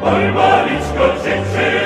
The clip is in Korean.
Polmaliczko ciecieli,